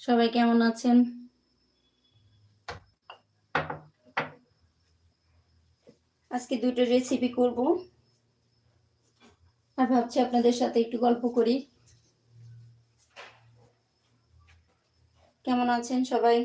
সবাই কেমন আছেন? আজকে দুটো রেসিপি করব। আর ভাবছি আপনাদের সাথে একটু গল্প করি। কেমন আছেন সবাই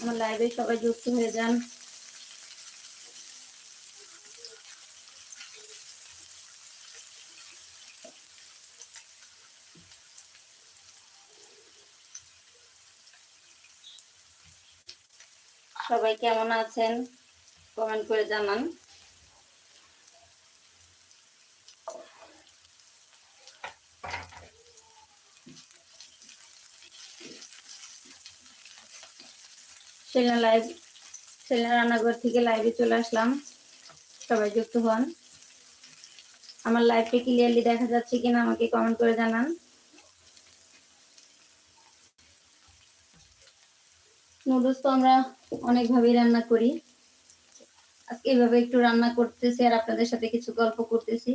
আমার লাইভে সবাই যুক্ত হয়ে যান। সবাই কেমন আছেন? কমেন্ট করে জানান। সেলিনা লাইভ সেলিনা রান্নাঘর থেকে লাইভে চলে আসলাম। সবাই যুক্ত হন। আমার লাইভটা ক্লিয়ারলি দেখা যাচ্ছে কিনা আমাকে কমেন্ট করে জানান। নুডলস তো আমরা অনেকভাবেই রান্না করি। আজকে এইভাবে একটু রান্না করতেছি আর আপনাদের সাথে কিছু গল্প করতেছি।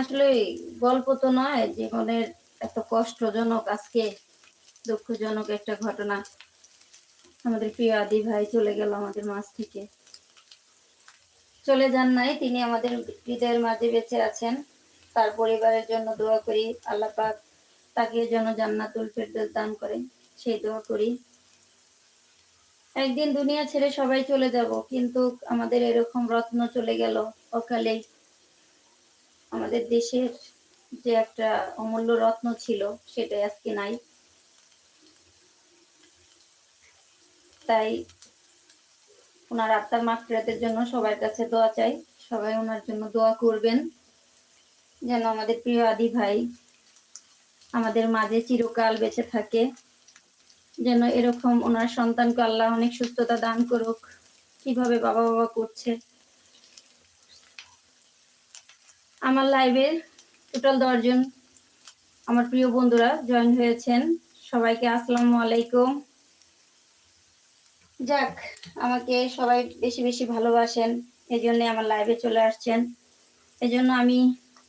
আসলে গল্প তো নয়, জীবনের এত কষ্টজনক আজকে, দুঃখজনক একটা ঘটনা। আমাদের প্রিয় আদি ভাই চলে গেল আমাদের মাঝ থেকে। চলে যান নাই, তিনি আমাদের হৃদয়ের মাঝে বেঁচে আছেন। তার পরিবারের জন্য দোয়া করি, আল্লাহ পাক তাকে যেন জান্নাতুল ফেরদৌস দান করে সেই দোয়া করি। একদিন দুনিয়া ছেড়ে সবাই চলে যাব, কিন্তু আমাদের এরকম রত্ন চলে গেল অকালেই। আমাদের দেশের যে একটা অমূল্য রত্ন ছিল, সেটাই আজকে নাই। তাই ওনার আত্মার মাফিরাতের জন্য সবার কাছে দোয়া চাই। সবাই ওনার জন্য দোয়া করবেন। যেন আমাদের প্রিয় আদি ভাই আমাদের মাঝে চিরকাল বেঁচে থাকে। যেন এরকম ওনার সন্তানকে আল্লাহ অনেক সুস্থতা দান করুক। কীভাবে বাবা বাবা করছে আমার লাইভে টোটাল দশজন আমার প্রিয় বন্ধুরা জয়েন হয়েছেন। সবাইকে আসসালামু আলাইকুম। যাক, আমাকে সবাই বেশি বেশি ভালোবাসেন এই জন্য আমার লাইভে চলে আসছেন। এই জন্য আমি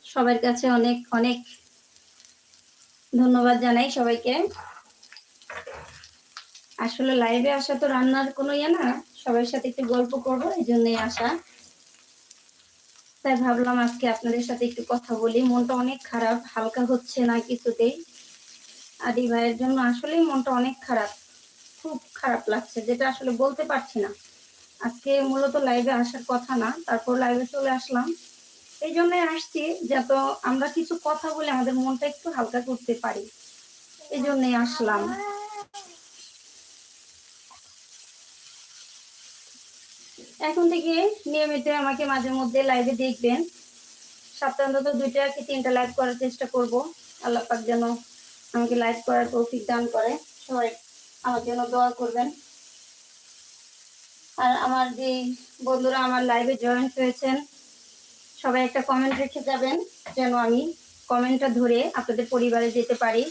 সবার কাছে অনেক অনেক ধন্যবাদ জানাই সবাইকে। আসলে লাইভে আসা তো রান্নার কোনো ইয়ে না, সবার সাথে একটু গল্প করব এই জন্যই আসা। তাই ভাবলাম আজকে আপনাদের সাথে একটু কথা বলি। মনটা অনেক খারাপ, হালকা হচ্ছে না কিছুতেই। আদি ভাইয়ের জন্য আসলেই মনটা অনেক খারাপ, খুব খারাপ লাগছে, যেটা আসলে বলতে পারছি না। আজকে মূলত লাইভে আসার কথা না, তারপর লাইভে চলে আসলাম। এই জন্যই আসছি, যাতে আমরা কিছু কথা বলে আমাদের মনটা একটু হালকা করতে পারি। এই জন্যই আসলাম। এখন থেকে নিয়মিত আমাকে মাঝে মধ্যে লাইভে দেখবেন। সপ্তাহে অন্তত দুইটা কি তিনটা লাইভ করার চেষ্টা করব। আল্লাহ পাক যেন আমাকে লাইভ করার তৌফিক দান করে। সবাই আমার জন্য দোয়া করবেন। আর আমার যে বন্ধুরা আমার লাইভে জয়েন হয়েছেন, সবাই একটা কমেন্ট রেখে যাবেন, যেন আমি কমেন্টটা ধরে আপনাদের পরিবারে যেতে পারি।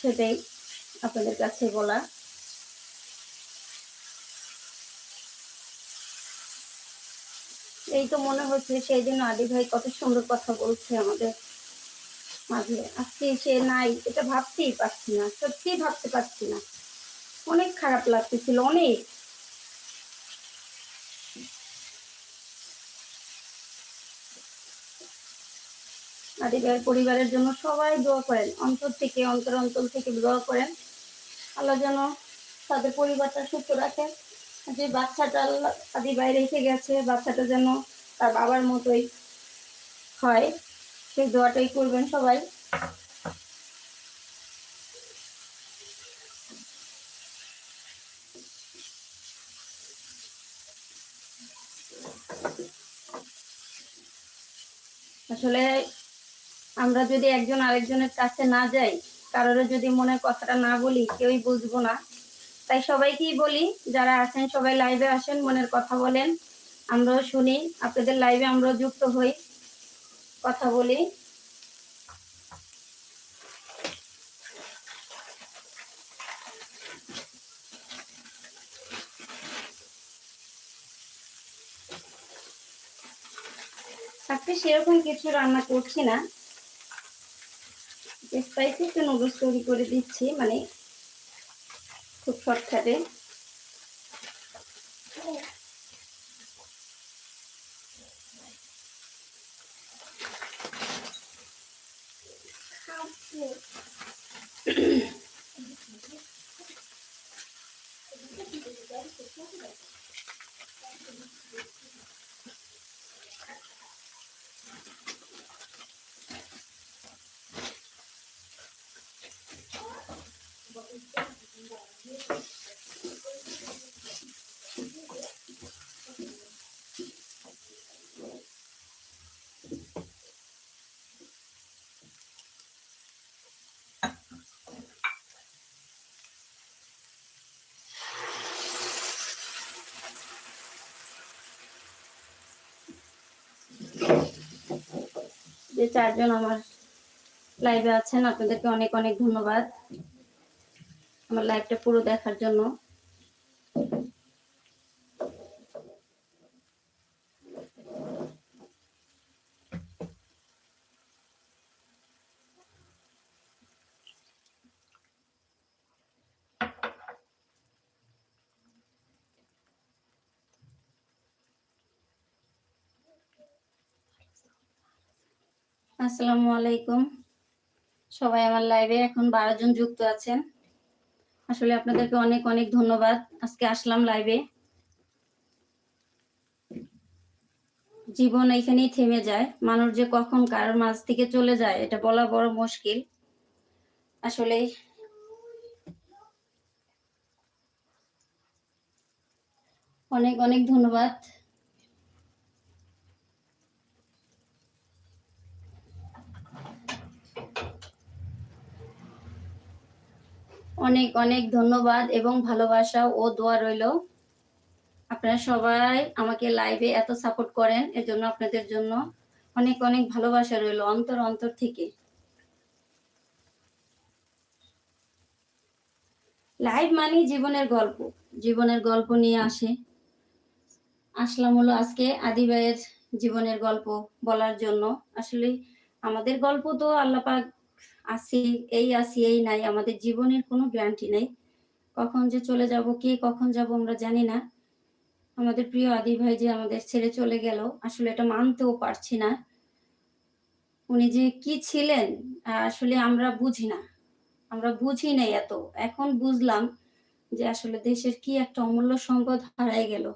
সেটাই আপনাদের কাছে বলা এই তো মনে হচ্ছে সেই দিন আদি ভাই কত সুন্দর কথা বলছে আমাদের মাঝে। আজকে সে নাই, এটা ভাবতেই পারছি না সত্যি ভাবতে পারছি না। অনেক খারাপ লাগতেছিল, অনেক। ভাইয়ের পরিবারের জন্য সবাই দোয়া করেন, অন্তর থেকে, অন্তর অন্তর থেকে দোয়া করেন। আল্লাহ যেন তাদের পরিবারটা সুস্থ রাখেন। যে বাচ্চাটা আদি বাইরে এসে গেছে, বাচ্চাটা যেন তার বাবার মতোই হয়। সেই দোয়াটাই করবেন সবাই। আসলে আমরা যদি একজন আরেকজনের কাছে না যাই, কারোর যদি মনের কথাটা না বলি, কেউই বুঝব না। তাই সবাইকেই বলি, যারা আছেন, সবাই লাইভে আসেন, মনের কথা বলেন। আমরাও শুনি, আপনাদের লাইভে আমরাও যুক্ত হই, কথা বলি। আজকে সেরকম কিছু রান্না করছি না। স্পাইসি একটু নুডলস তৈরি করে দিচ্ছি মানে খুব শর্টকাটে যে চারজন আমার লাইভে আছেন আপনাদেরকে অনেক অনেক ধন্যবাদ। আমার লাইভটা পুরো দেখার জন্য। আসসালামু আলাইকুম। সবাই আমার লাইভে এখন বারো জন যুক্ত আছেন। আসলে আপনাদেরকে অনেক অনেক ধন্যবাদ। আজকে আসলাম লাইভে জীবন এখানেই থেমে যায়। মানুষ যে কখন কারোর মাঝ থেকে চলে যায়, এটা বলা বড় মুশকিল। আসলে অনেক অনেক ধন্যবাদ। অনেক অনেক ধন্যবাদ এবং ভালোবাসা ও দোয়া রইল। আপনারা সবাই আমাকে লাইভে এত সাপোর্ট করেন এর জন্য আপনাদের জন্য অনেক অনেক ভালোবাসা রইল অন্তর অন্তর থেকে। লাইভ মানে জীবনের গল্প জীবনের গল্প নিয়ে আসে। আসলাম হলো আজকে আদিবাইয়ের জীবনের গল্প বলার জন্য। আসলে আমাদের গল্প তো আল্লাপাক আসি, এই আসি, এই নাই, আমাদের জীবনের কোনো গ্যারান্টি নাই। কখন যে চলে যাব, কে কখন যাব আমরা জানি না। আমাদের প্রিয় আদি ভাই যে আমাদের ছেড়ে চলে গেল, আসলে এটা মানতেও পারছি না। উনি যে কি ছিলেন, আসলে আমরা বুঝি না। আমরা বুঝি নাই এত। এখন বুঝলাম যে আসলে দেশের কি একটা অমূল্য সম্পদ হারাই গেল।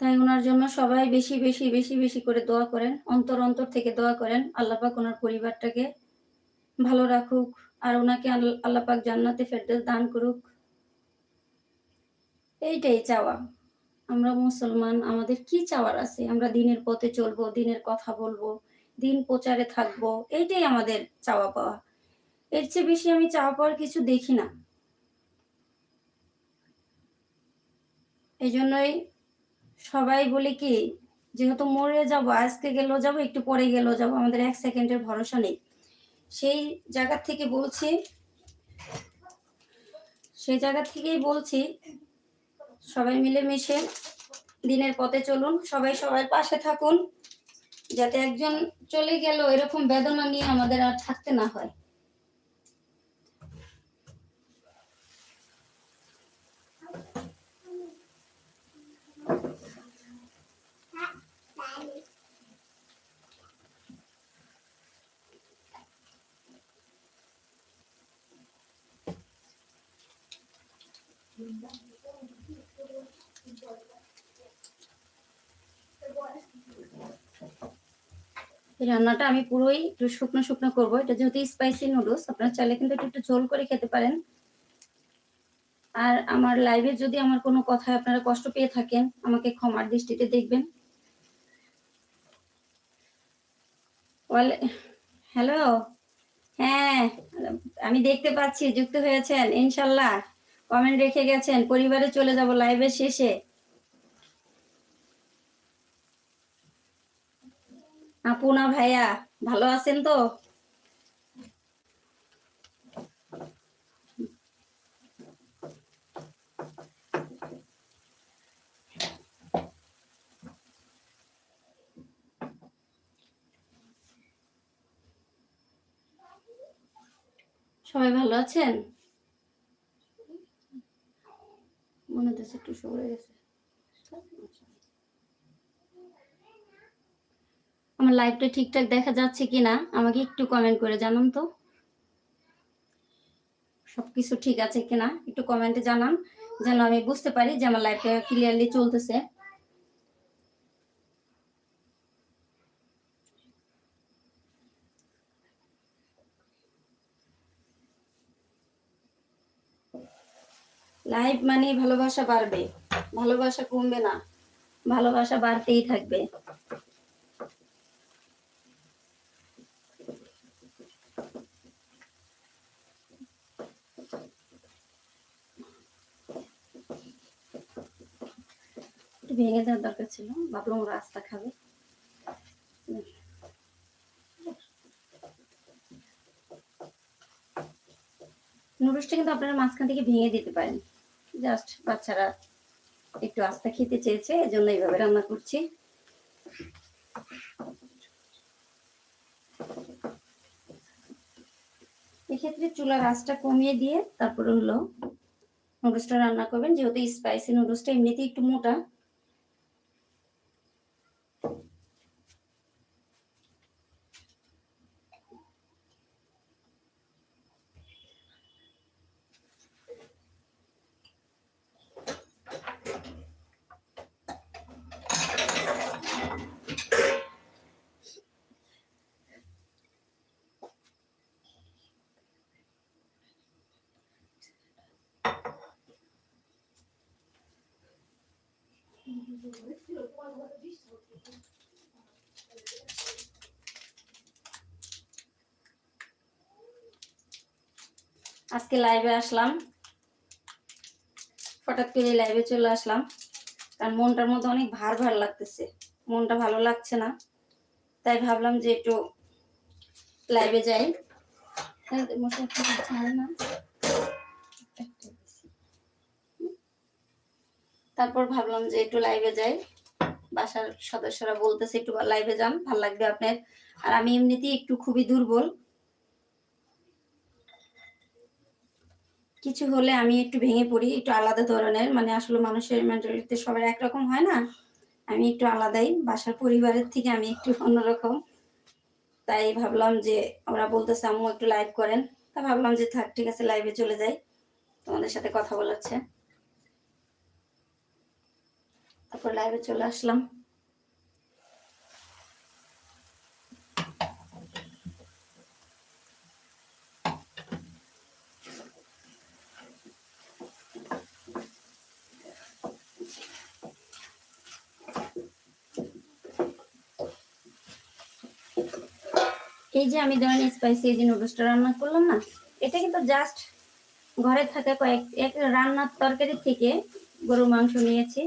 তাই ওনার জন্য সবাই বেশি বেশি বেশি বেশি করে দোয়া করেন। অন্তর অন্তর থেকে দোয়া করেন। আল্লাহ পাক ওনার পরিবারটাকে ভালো রাখুক আর ওনাকে আল- আল্লাহ পাক জান্নাতে ফেরদৌস দান করুক। এইটাই চাওয়া। আমরা মুসলমান, আমাদের কি চাওয়ার আছে? আমরা দিনের পথে চলবো, দিনের কথা বলব, দিন প্রচারে থাকব, এইটাই আমাদের চাওয়া পাওয়া। এর চেয়ে বেশি আমি চাওয়া পাওয়ার কিছু দেখি না। এই জন্যই সবাই বলে কি, যেহেতু মরে যাব, আজকে গেলেও যাব, একটু পরে গেলেও যাব, আমাদের এক সেকেন্ডের ভরসা নেই। সেই জায়গা থেকে বলছি, সেই জায়গা থেকেই বলছি, সবাই মিলে মিশে দিনের পথে চলুন, সবাই সবাই পাশে থাকুন, যাতে একজন চলে গেল এরকম বেদনা নিয়ে আমাদের আর থাকতে না হয়। রান্নাটা আমি পুরোই একটু শুকনো শুকনো করব। এটা যেহেতু স্পাইসি নুডলস আপনারা চাইলে কিন্তু একটু একটু ঝোল করে খেতে পারেন। আর আমার লাইভে যদি আমার কোনো কথায় আপনারা কষ্ট পেয়ে থাকেন, আমাকে ক্ষমার দৃষ্টিতে দেখবেন। হ্যালো হ্যাঁ আমি দেখতে পাচ্ছি, যুক্ত হয়েছেন, ইনশাল্লাহ। কমেন্ট রেখে গেছেন, পরিবারে চলে যাব লাইভের শেষে। আপু না ভাইয়া, ভালো আছেন তো? সবাই ভালো আছেন? মনে হচ্ছে একটু সরে গেছে। আমার লাইভটা ঠিকঠাক দেখা যাচ্ছে কিনা, আমাকে একটু কমেন্ট করে জানান তো। সবকিছু ঠিক আছে কিনা, একটু কমেন্টে জানান, যেন আমি বুঝতে পারি যে আমার লাইভটা ক্লিয়ারলি চলতেছে। লাইভ মানে ভালোবাসা বাড়বে। ভালোবাসা কমবে না। ভালোবাসা বাড়তেই থাকবে। ভেঙে দেওয়ার দরকার ছিল। ভাবলাম রাস্তা খাবে। নুডলসটা কিন্তু আপনারা মাঝখান থেকে ভেঙে দিতে পারেন। জাস্ট বাচ্চারা একটু আস্তা খেতে চেয়েছে এই জন্য এইভাবে রান্না করছি। এক্ষেত্রে চুলার আঁচটা কমিয়ে দিয়ে তারপরে হলো নুডলসটা রান্না করবেন। যেহেতু স্পাইসি নুডলসটা এমনিতেই একটু মোটা আজকে লাইভে আসলাম। হঠাৎ করে লাইভে চলে আসলাম। কারণ মনটার মধ্যে অনেক ভার ভার লাগতেছে। মনটা ভালো লাগছে না। তাই ভাবলাম যে একটু লাইভে যাই। ঝাল না? তারপর ভাবলাম যে একটু লাইভে যাই। বাসার সদস্যরা বলতেছে, একটু লাইভে যান, ভালো লাগবে আপনার। আর আমি এমনিতেই একটু খুবই দুর্বল। কিছু হলে আমি একটু ভেঙে পড়ি, একটু আলাদা ধরনের। মানে আসলে মানুষের মেন্টালিটি সবার একরকম হয় না। আমি একটু আলাদাই, বাসার পরিবারের থেকে আমি একটু অন্যরকম। তাই ভাবলাম যে, ওরা বলতেছে, আম্মু, একটু লাইভ করেন। তা ভাবলাম যে, থাক, ঠিক আছে লাইভে চলে যাই। তোমাদের সাথে কথা বলাচ্ছে তারপর লাইভে চলে আসলাম। এই যে আমি ধরেন স্পাইসি এই যে নুডলসটা রান্না করলাম না, এটা কিন্তু জাস্ট ঘরে থাকা কয়েক এক রান্নার তরকারি থেকে গরু মাংস নিয়েছি।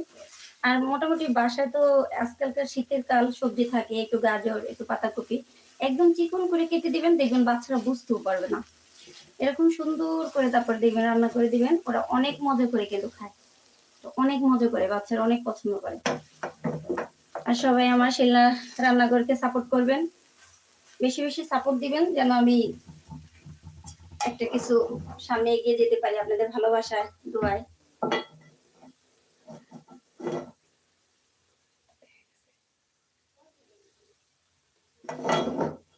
আর মোটামুটি বাসায় তো আজকালকার শীতের কাল সবজি থাকে, একটু গাজর, একটু পাতাকপি, একদম চিকন করে কেটে দিবেন, দেখবেন বাচ্চারা বুঝতেও পারবে না। এরকম সুন্দর করে তারপর দেখবেন রান্না করে দিবেন, ওরা অনেক মজা করে কিন্তু খায়। তো অনেক মজা করে, বাচ্চারা অনেক পছন্দ করে। আর সবাই আমার শিলনা রান্নাঘরকে সাপোর্ট করবেন। বেশি বেশি সাপোর্ট দিবেন, যেন আমি একটা কিছু সামনে এগিয়ে যেতে পারি আপনাদের ভালোবাসায় দোয়ায়।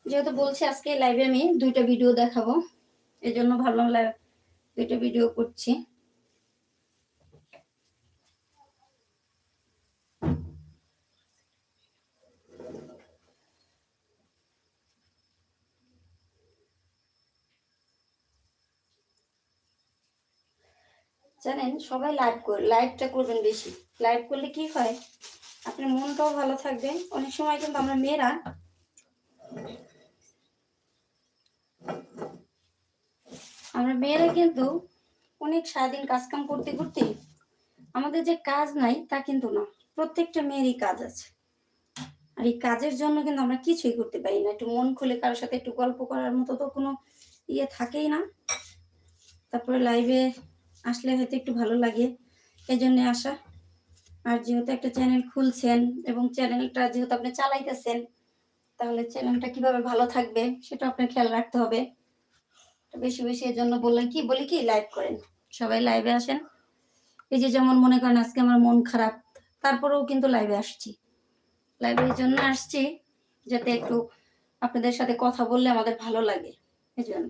যেহেতু বলছি আজকে লাইভে আমি দুইটা ভিডিও দেখাবো এই জন্য ভাবলাম লাইভ দুইটা ভিডিও করছি। জানেন, সবাই লাইভ কর লাইভটা করবেন বেশি। লাইভ করলে কি হয়? আপনার মনটাও ভালো থাকবে। অনেক সময় কিন্তু আমরা মেয়েরা আমরা মেয়েরা কিন্তু অনেক সারাদিন কাজ কাম করতে করতে আমাদের যে কাজ নাই তা কিন্তু না। প্রত্যেকটা মেয়েরই কাজ আছে। আর এই কাজের জন্য কিন্তু আমরা কিছুই করতে পারি না। একটু মন খুলে কারোর সাথে একটু গল্প করার মতো তো কোনো ইয়ে থাকেই না। তারপরে লাইভে আসলে হয়তো একটু ভালো লাগে এই জন্যে আসা। আর যেহেতু একটা চ্যানেল খুলছেন এবং চ্যানেলটা যেহেতু আপনি চালাইতেছেন তাহলে চ্যানেলটা কীভাবে ভালো থাকবে সেটা আপনার খেয়াল রাখতে হবে। বেশি বেশি এর জন্য বললেন কি, বলি কি লাইভ করেন। সবাই লাইভে আসেন। এই যে যেমন মনে করেন আজকে আমার মন খারাপ, তারপরেও কিন্তু লাইভে আসছি। লাইভে এই জন্য আসছি যাতে একটু আপনাদের সাথে কথা বললে আমাদের ভালো লাগে। এই জন্য।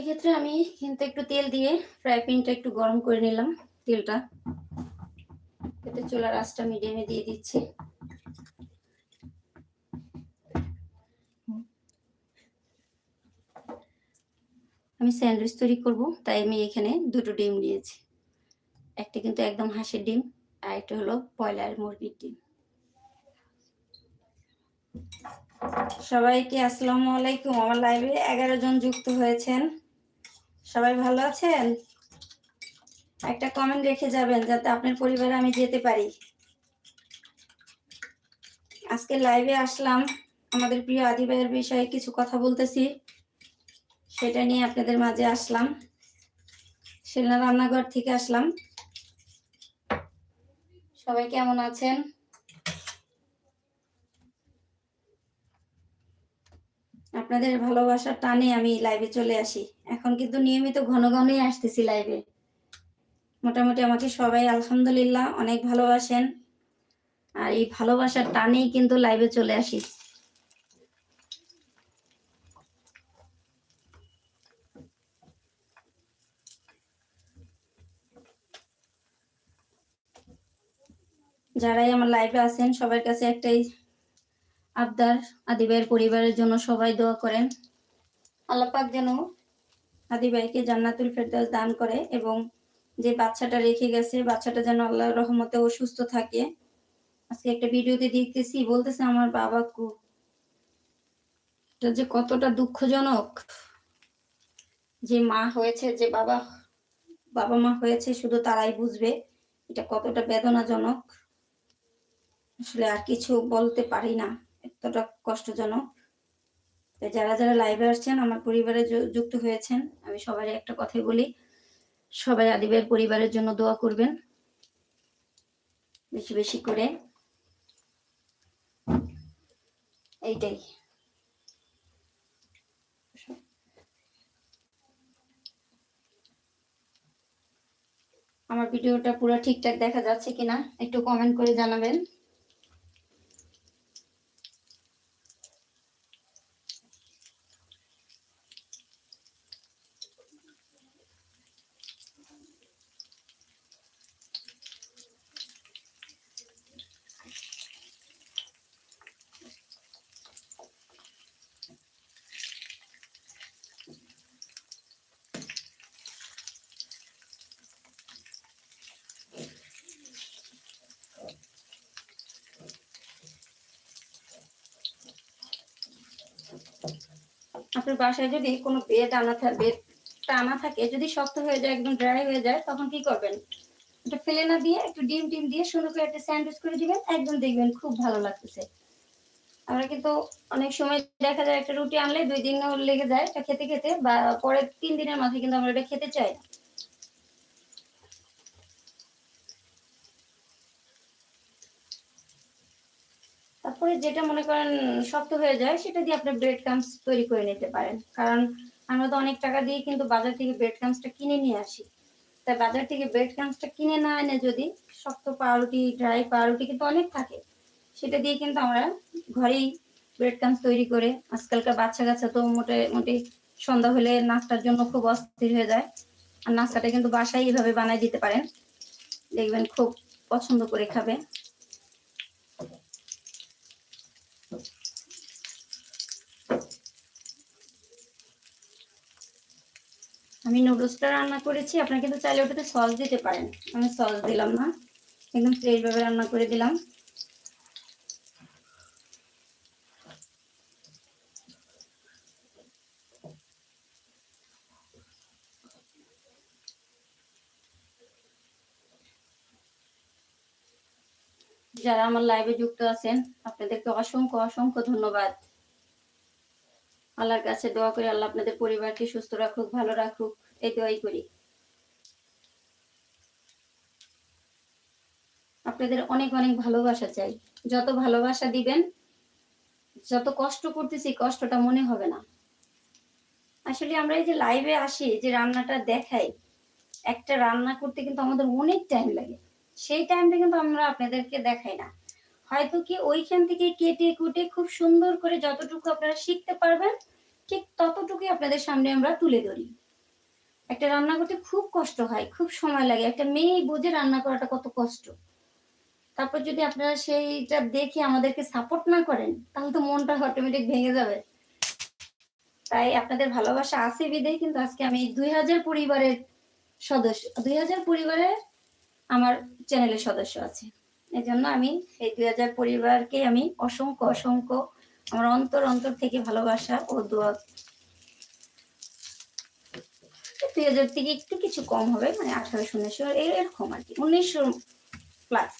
এক্ষেত্রে আমি কিন্তু একটু তেল দিয়ে ফ্রাই প্যানটা একটু গরম করে নিলাম, তেলটা। এতে চুলার আঁচটা মিডিয়ামে দিয়ে দিচ্ছি। আমি স্যান্ডউইচ তৈরি করব, তাই আমি এখানে দুটো ডিম নিয়েছি। একটা কিন্তু একদম হাঁসের ডিম, আর একটা হলো ব্রয়লার মুরগির ডিম। সবাইকে আসসালামু আলাইকুম। আমার লাইভে এগারো জন যুক্ত হয়েছেন। সবাই ভালো আছেন? একটা কমেন্ট রেখে যাবেন যাতে আপনার পরিবারে আমি যেতে পারি। আজকে লাইভে আসলাম, আমাদের প্রিয় আদি ভাইয়ের বিষয়ে কিছু কথা বলতেছি। সেটা নিয়ে আপনাদের মাঝে আসলাম। সেনা রান্নাঘর থেকে আসলাম। সবাই কেমন আছেন? আপনাদের ভালোবাসার টানে আমি লাইভে চলে আসি। এখন কিন্তু নিয়মিত ঘন ঘনই আসতেছি লাইভে মোটামুটি আমাকে সবাই আলহামদুলিল্লাহ অনেক ভালোবাসেন। আর এই ভালোবাসার টানেই কিন্তু লাইভে চলে আসি। যারাই আমার লাইভে আছেন, সবার কাছে একটাই আবদার, আদিবাইয়ের পরিবারের জন্য সবাই দোয়া করেন। আল্লাহ পাক যেন আদিবাইকে জান্নাতুল ফেরদাউস দান করে এবং যে বাচ্চাটা রেখে গেছে, বাচ্চাটা যেন আল্লাহর রহমতে ও সুস্থ থাকে। আজকে একটা ভিডিওতে দেখতেছি, বলতেছে আমার বাবা কু যে কতটা দুঃখজনক যে মা হয়েছে, যে বাবা বাবা মা হয়েছে, শুধু তারাই বুঝবে এটা কতটা বেদনাজনক। আসলে আর কিছু বলতে পারি না, এতটা কষ্টজনক। তো যারা যারা লাইভে আসছেন, আমার পরিবারে যুক্ত হয়েছেন, আমি সবারই একটা কথাই বলি, সবাই আদিবের পরিবারের জন্য দোয়া করবেন। বেশি বেশি করে। এইটাই। আমার ভিডিওটা পুরো ঠিকঠাক দেখা যাচ্ছে কিনা, একটু কমেন্ট করে জানাবেন। আপনার বাসায় যদি কোনো বেড আনা থাকে বেড টানা থাকে, যদি শক্ত হয়ে যায়, একদম ড্রাই হয়ে যায়, তখন কি করবেন? এটা ফেলে না দিয়ে, একটু ডিম টিম দিয়ে সুন্দর করে একটা স্যান্ডউইচ করে দিবেন, একদম দেখবেন খুব ভালো লাগতেছে। আমরা কিন্তু অনেক সময় দেখা যায় একটা রুটি আনলে দুই দিনও লেগে যায়, এটা খেতে খেতে, বা পরের তিন দিনের মাথায় কিন্তু আমরা এটা খেতে চাই না। তারপরে যেটা মনে করেন শক্ত হয়ে যায়, সেটা দিয়ে আপনি ব্রেড ক্রামস তৈরি করে নিতে পারেন। কারণ আমরা তো অনেক টাকা দিয়ে কিন্তু বাজার থেকে ব্রেড ক্রামসটা কিনে নিয়ে আসি। তাই বাজার থেকে ব্রেড ক্রামসটা কিনে না এনে যদি শক্ত পাউরুটি ড্রাই পাউরুটি কিন্তু অনেক থাকে, সেটা দিয়ে কিন্তু আমরা ঘরেই ব্রেড ক্রামস তৈরি করে, আজকালকার বাচ্চা কাচ্চা তো মোটামুটি সন্ধ্যা হলে নাস্তার জন্য খুব অস্থির হয়ে যায়। আর নাস্তাটা কিন্তু বাসায় এইভাবে বানাই দিতে পারেন। দেখবেন খুব পছন্দ করে খাবে। আমি নুডলসটা রান্না করেছি। আপনারা কিন্তু চাইলে ওটাতে সস দিতে পারেন। আমি সস দিলাম না। একদম ফ্রেশ ভাবে রান্না করে দিলাম। যারা আমার লাইভে যুক্ত আছেন, আপনাদেরকে অসংখ্য অসংখ্য ধন্যবাদ। আল্লাহর কাছে দোয়া করি, আল্লাহ আপনাদের পরিবারকে সুস্থ রাখুক, ভালো রাখুক। এই করি। আপনাদের অনেক অনেক ভালোবাসা চাই। যত ভালোবাসা দিবেন, যত কষ্ট করতেছি, কষ্টটা মনে হবে না। আসলে আমরা এই যে লাইভে আসি, যে রান্নাটা দেখাই, একটা রান্না করতে কিন্তু আমাদের অনেক টাইম লাগে। সেই টাইমটা কিন্তু আমরা আপনাদেরকে দেখাই না। হয়তো কি ওইখান থেকে কেটে কুটে খুব সুন্দর করে যতটুকু আপনারা শিখতে পারবেন, ঠিক ততটুকুই আপনাদের সামনে আমরা তুলে ধরি। একটা রান্না করতে খুব কষ্ট হয়, খুব সময় লাগে। একটা মেয়ে বুঝে রান্না করাটা কত কষ্ট। তারপর যদি আপনারা সেইটা দেখে আমাদেরকে সাপোর্ট না করেন, তাহলে তো মনটা অটোমেটিক ভেঙে যাবে। তাই আপনাদের ভালোবাসা আছে বিদেই কিন্তু আজকে আমি দুই হাজার পরিবারের সদস্য দুই হাজার পরিবারের আমার চ্যানেলের সদস্য আছে। এই জন্য আমি এই দুই হাজার পরিবারকে আমি অসংখ্য অসংখ্য আমার অন্তর অন্তর থেকে ভালোবাসা ও দোয়া দুই হাজার থেকে একটু কিছু কম হবে মানে আঠারোশো উনিশশো এরকম আর কি, উনিশশো প্লাস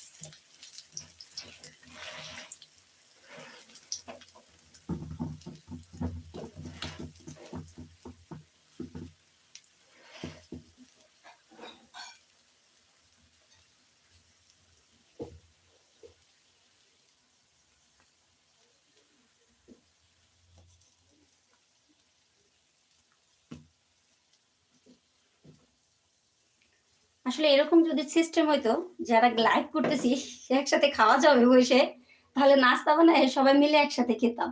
আসলে এরকম যদি সিস্টেম হইতো, যারা লাইভ করতেছি একসাথে খাওয়া যাবে বসে, তাহলে নাস্তা বানায় সবাই মিলে একসাথে খেতাম।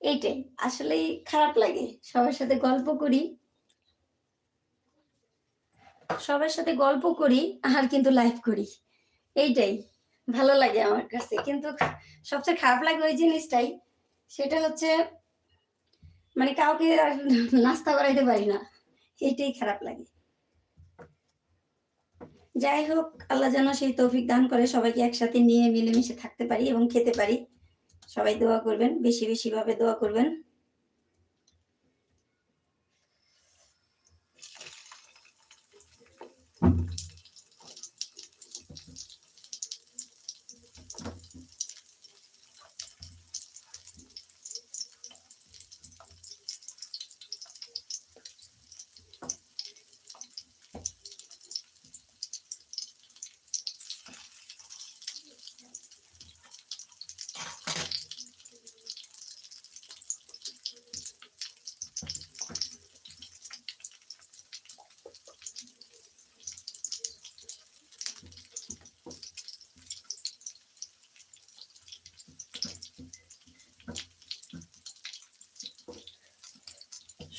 এইটাই। আসলে খারাপ লাগে। সবার সাথে গল্প করি। সবার সাথে গল্প করি, আর কিন্তু লাইভ করি। এইটাই। ভালো লাগে আমার কাছে। কিন্তু সবচেয়ে খারাপ লাগে ওই জিনিসটাই, সেটা হচ্ছে মানে কাউকে আর নাস্তা করাইতে পারি না। এইটাই খারাপ লাগে। যাই হোক, আল্লাহ যেন সেই তৌফিক দান করে সবাইকে একসাথে নিয়ে মিলেমিশে থাকতে পারি এবং খেতে পারি। সবাই দোয়া করবেন, বেশি বেশি ভাবে দোয়া করবেন।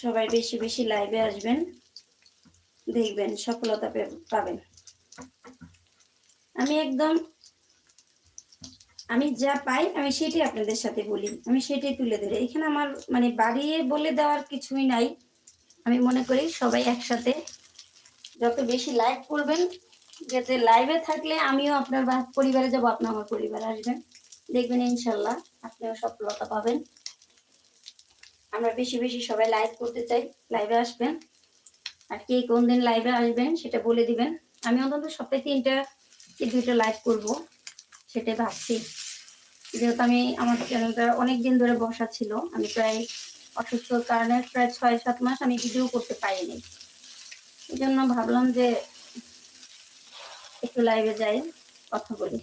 সবাই বেশি বেশি লাইভে আসবেন, দেখবেন, সফলতা পাবেন। আমি একদম, আমি যা পাই, আমি সেটাই আপনাদের সাথে বলি। আমি সেটাই তুলে ধরি। এখানে আমার মানে বাড়িয়ে বলে দেওয়ার কিছুই নাই। আমি মনে করি সবাই একসাথে যত বেশি লাইভ করবেন, যাতে লাইভে থাকলে আমিও আপনার পরিবারে যাব, আপনি আমার পরিবারে আসবেন। দেখবেন ইনশাল্লাহ আপনিও সফলতা পাবেন। আমরা বেশি বেশি সবাই লাইভ করতে চাই লাইভে আসবেন। আর কে কোন দিন লাইভে আসবেন সেটা বলে দিবেন। আমি অন্তত সপ্তাহে তিনটা কি দুইটা লাইভ করব, সেটাই ভাবছি। যেহেতু আমি আমার চ্যানেলটা অনেক দিন ধরে বসা ছিল, আমি প্রায় অসুস্থর কারণে প্রায় ছয় সাত মাস আমি ভিডিও করতে পারিনি। এই জন্য ভাবলাম যে একটু লাইভে যাই, কথা বলি।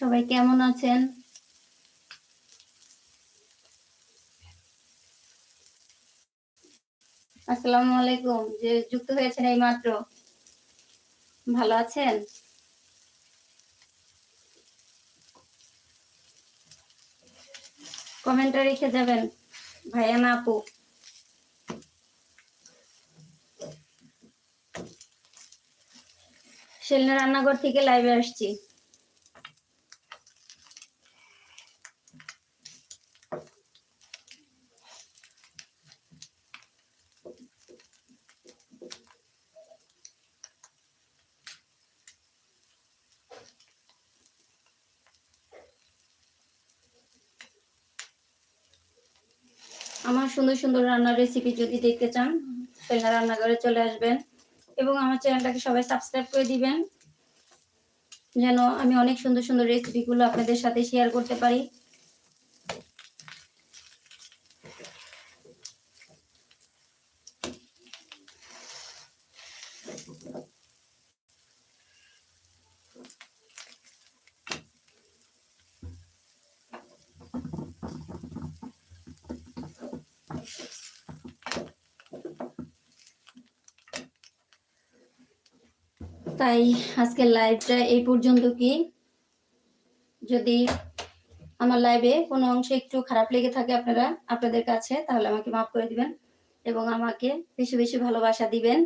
সবাই কেমন আছেন? আসসালামু আলাইকুম, যে যুক্ত হয়েছেন এই মাত্র ভালো আছেন? কমেন্টে রেখে যাবেন, ভাইয়া না আপু। সেলনা রান্নাঘর থেকে লাইভে আসছি আমার সুন্দর রান্নার রেসিপি যদি দেখতে চান সেলনা রান্নাঘরে চলে আসবেন এবং আমার চ্যানেলটাকে সবাই সাবস্ক্রাইব করে দিবেন, যেন আমি অনেক সুন্দর সুন্দর রেসিপিগুলো আপনাদের সাথে শেয়ার করতে পারি। তাই আজকের লাইভটা এই পর্যন্ত কি? যদি আমার লাইভে কোনো অংশে একটু খারাপ লেগে থাকে আপনারা, আপনাদের কাছে, তাহলে আমাকে মাফ করে দিবেন এবং আমাকে বেশি বেশি ভালোবাসা দিবেন।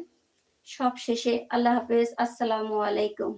সব শেষে আল্লাহ হাফেজ, আসসালামু আলাইকুম।